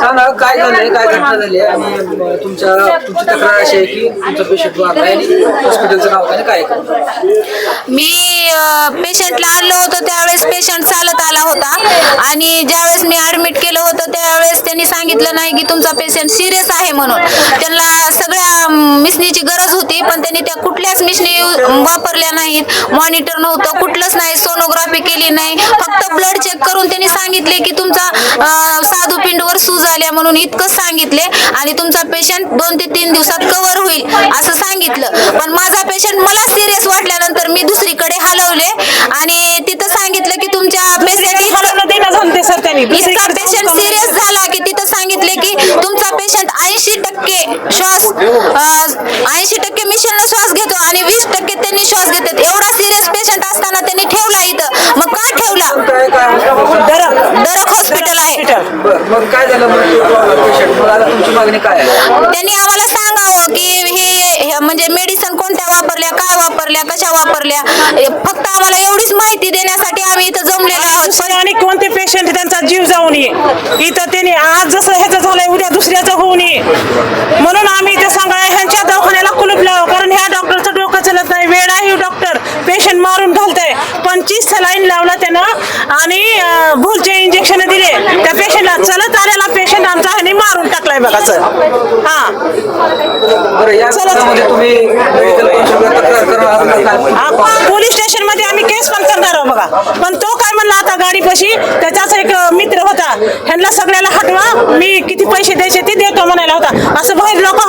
सांगा काय झालंय काय घटना झाली आणि तुमच्या तुमची तक्रार अशी आहे की तुमचा पेशंट वारलाय आणि हॉस्पिटलचं नाव काय काय मी पेशंटला आणलं होतं त्यावेळेस पेशंट चालत आला होता. आणि ज्यावेळेस मी ऍडमिट केलं होतं त्यावेळेस त्यांनी सांगितलं नाही की तुमचा पेशंट सिरियस आहे म्हणून. त्यांना सगळ्या मिशनीची गरज होती पण त्यांनी त्या कुठल्याच मिशनी वापरल्या नाहीत. मॉनिटर नव्हतं कुठलंच नाही. सोनोग्राफी केली नाही. फक्त ब्लड चेक करून त्यांनी सांगितले की तुमचा स्वादुपिंडवर सूज आल्या म्हणून इतकंच सांगितले आणि तुमचा पेशंट दोन ते तीन दिवसात कव्हर होईल असं सांगितलं. पण माझा पेशंट मला सिरियस वाटल्यानंतर मी दुसरीकडे हलवले आणि तिथं सांगितलं की तुमच्या पेशंट इतका सिरियस झाला की तिथं सांगितले की तुमचा पेशंट ऐंशी टक्के श्वास ऐंशी टक्के मिशन श्वास घेतो आणि वीस टक्के त्यांनी श्वास घेतात. एवढा सिरियस पेशंट असताना त्यांनी ठेवला इथं मग का ठेवला काय काय हॉस्पिटल दरक दरक हॉस्पिटल आहे हॉस्पिटल बरं मग काय झालं? मग पेशंट मग आता तुमची मागणी काय आहे? त्यांनी आम्हाला सांगावं की हे हे म्हणजे मेडिसिन कोणत्या वापरल्या काय वापरल्या कशा वापरल्या? हे फक्त आम्हाला एवढीच माहिती देण्यासाठी आम्ही इथं जमलेलो आहोत. आणि कोणते पेशंट त्यांचा जीव जाऊ नये इथं त्यांनी आज जसं ह्याचं झालंय उद्या दुसऱ्याचं होऊ नये म्हणून आम्ही इथे सांगा सलाईन लावला त्यानं आणि भूलचे इंजेक्शन दिले त्या पेशंटला चलत आलेला पेशंट आमचा ह्याने मारून टाकलाय बघा सर. हा? आपण पोलीस स्टेशनमध्ये आम्ही केस पण करणार आहोत बघा. पण तो काय म्हणला आता गाडीपाशी त्याचाच एक मित्र होता. ह्यांना सगळ्याला हटवा मी किती पैसे द्यायचे ते देतो म्हणायला होता. असं बाहेर लोक